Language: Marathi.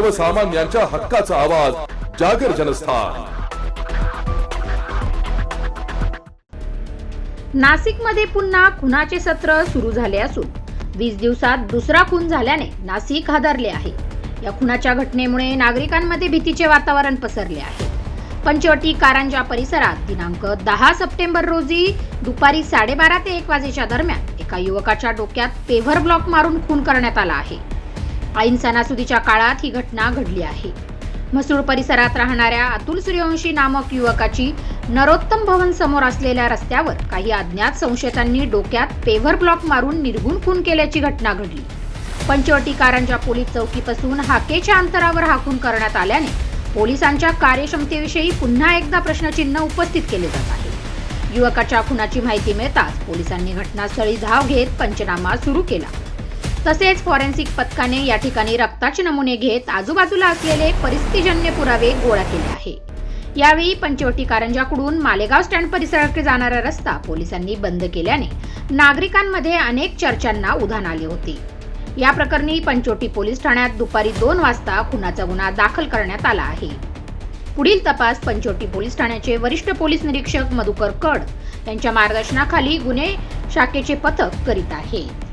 सर्वसामान्यांच्या हक्काचा आवाज जागर जनस्थान. नाशिकमध्ये पुन्हा खुनाचे सत्र सुरू झाले असून वीस दिवसात दुसरा खून झाल्याने नाशिक हादरले आहे. या खुनाच्या घटनेमुळे नागरिकांमध्ये भीतीचे वातावरण पसरले आहे. पंचवटी कारंजा परिसरात दिनांक दहा सप्टेंबर रोजी दुपारी साडेबारा ते एक वाजेच्या दरम्यान एका युवकाच्या डोक्यात पेव्हर ब्लॉक मारून खून करण्यात आला आहे. ऐन सणासुदीच्या काळात ही घटना घडली आहे. म्हसूळ परिसरात राहणाऱ्या अतुल सूर्यवंशी नामक युवकाची नरोत्तम भवन समोर असलेल्या रस्त्यावर काही अज्ञात संशयितांनी डोक्यात पेव्हर ब्लॉक मारून निर्गुण खून केल्याची घटना घडली. पंचवटी कारंजा पोलीस चौकीपासून हाकेच्या अंतरावर हा खून करण्यात आल्याने पोलिसांच्या कार्यक्षमतेविषयी पुन्हा एकदा प्रश्नचिन्ह उपस्थित केले जात आहे. युवकाच्या खुनाची माहिती मिळताच पोलिसांनी घटनास्थळी धाव घेत पंचनामा सुरू केला. तसेच फॉरेन्सिक पथकाने या ठिकाणी रक्ताचे नमुने घेत आजूबाजूला असलेले परिस्थितीजन्य पुरावे गोळा केले आहे. यावेळी पंचवटी कारंजाकडून मालेगाव स्टँड परिसराकडे जाणारा रस्ता पोलिसांनी बंद केल्याने नागरिकांमध्ये अनेक चर्चांना उधाण आले होते. या प्रकरणी पंचवटी पोलीस ठाण्यात दुपारी दोन वाजता खुनाचा गुन्हा दाखल करण्यात आला आहे. पुढील तपास पंचवटी पोलीस ठाण्याचे वरिष्ठ पोलीस निरीक्षक मधुकर कड यांच्या मार्गदर्शनाखाली गुन्हे शाखेचे पथक करीत आहे.